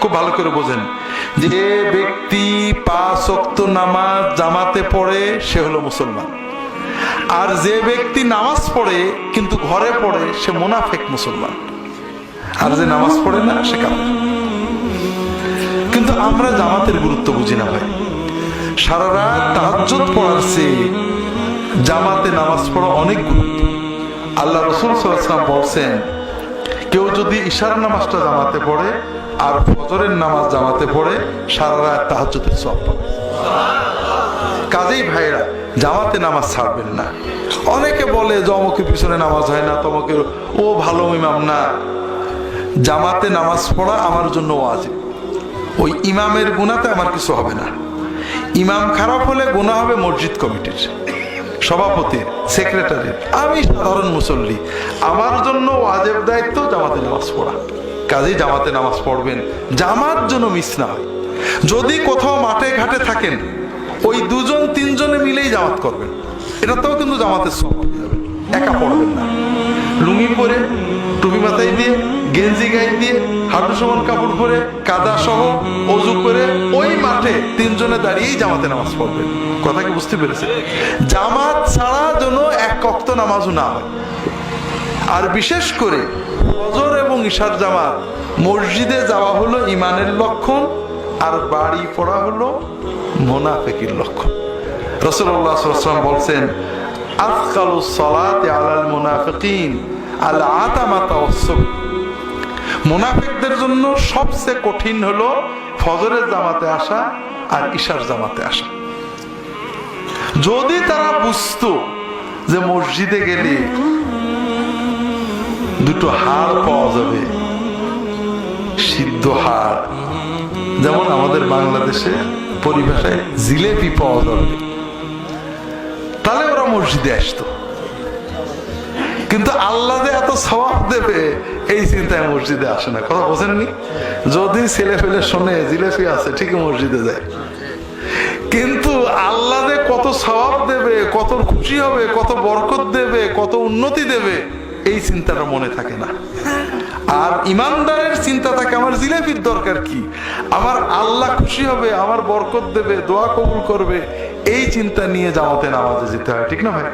খুব ভালো করে বোঝেন। যে ব্যক্তি নামাজ জামাতে পড়ে, সে হলো মুসলমান। আর যে ব্যক্তি নামাজ পড়ে, কিন্তু ঘরে পড়ে, সে মোনাফেক মুসলমান। আর যে নামাজ পড়ে না, সে কাপড় কিন্তু আমরা জামাতের গুরুত্ব বুঝি না ভাই। সারা রাত তাহাজ্জুদ পড়ার চেয়ে জামাতে নামাজ পড়া অনেক গুরুত্ব। আল্লাহ রসুল সাল্লাম বলছেন কেউ যদি ইশার নামাজটা জামাতে পড়ে আর ফজরের নামাজ জামাতে পড়ে, সারা রাত তাহাজ্জুদের সব কাজেই ভাইরা জামাতে নামাজ ছাড়বেন না। অনেকে বলে যে অমুকের পিছনে নামাজ হয় না, তমকে, ও ভালো ইমাম না। জামাতে নামাজ পড়া আমার জন্য ওয়াজিব। ওই ইমামের গুণাতে আমার কিছু হবে না। ইমাম খারাপ হলে গুণা হবে মসজিদ কমিটির। সভাপতির সেক্রেটারির আমি সাধারণ মুসল্লি। আমার জন্য ওয়াজেব দায়িত্ব জামাতে নামাজ পড়া। কাজেই জামাতে নামাজ পড়বেন, জামাত জন্য মিস না হয়। যদি কোথাও মাঠে ঘাটে থাকেন, ওই দুজন, তিনজনে মিলেই জামাত করবেন। এটাতেও কিন্তু জামাতের সব একা পড়বেন না। লুঙ্গি পরে টুপি মাথায় দিয়ে, গেঞ্জি গায়ে দিয়ে হাঁটু সমান কাপড় পরে কাদা সহ অজু করে ওই মাঠে তিনজনে দাঁড়িয়েই জামাতে নামাজ পড়বেন কথা কি বুঝতে পেরেছে জামাত ছাড়া যেন এক কক্ত নামাজও না হয়। আর বিশেষ করে ফজর এবং ঈশার জামাত, মসজিদে যাওয়া হলো ইমানের লক্ষণ, আর বাড়ি পড়া হলো মোনাফেকির লক্ষণ। রসুল্লাহ সাল্লাম বলছেন, আজকালু সলাতে আলাল মুনাফিকিন, আল আতামাতা মুনাফিকদের জন্য সবচেয়ে কঠিন হলো ফজরের জামাতে আসা আর ঈশার জামাতে আসা। যদি তারা বুঝতো যে মসজিদে গেলে দুটো হাড় পাওয়া যাবে, সিদ্ধ হাড় যেমন আমাদের বাংলাদেশে পরিভাষায় জিলেপি পাওয়া যাবে, তাহলে ওরা মসজিদে আসতো। কিন্তু আল্লাহ ছেলে মসজিদে কিন্তু আল্লাহ কত স্বভাব দেবে, কত খুশি হবে, কত বরকত দেবে, কত উন্নতি দেবে, এই চিন্তাটা মনে থাকে না। আর ইমানদারের চিন্তা থাকে, আমার জিলেপির দরকার কি? আমার আল্লাহ খুশি হবে, আমার বরকত দেবে, দোয়া কবুল করবে, এই চিন্তা নিয়ে জামাতে নামাজে যেতে হয়, ঠিক না ভাই?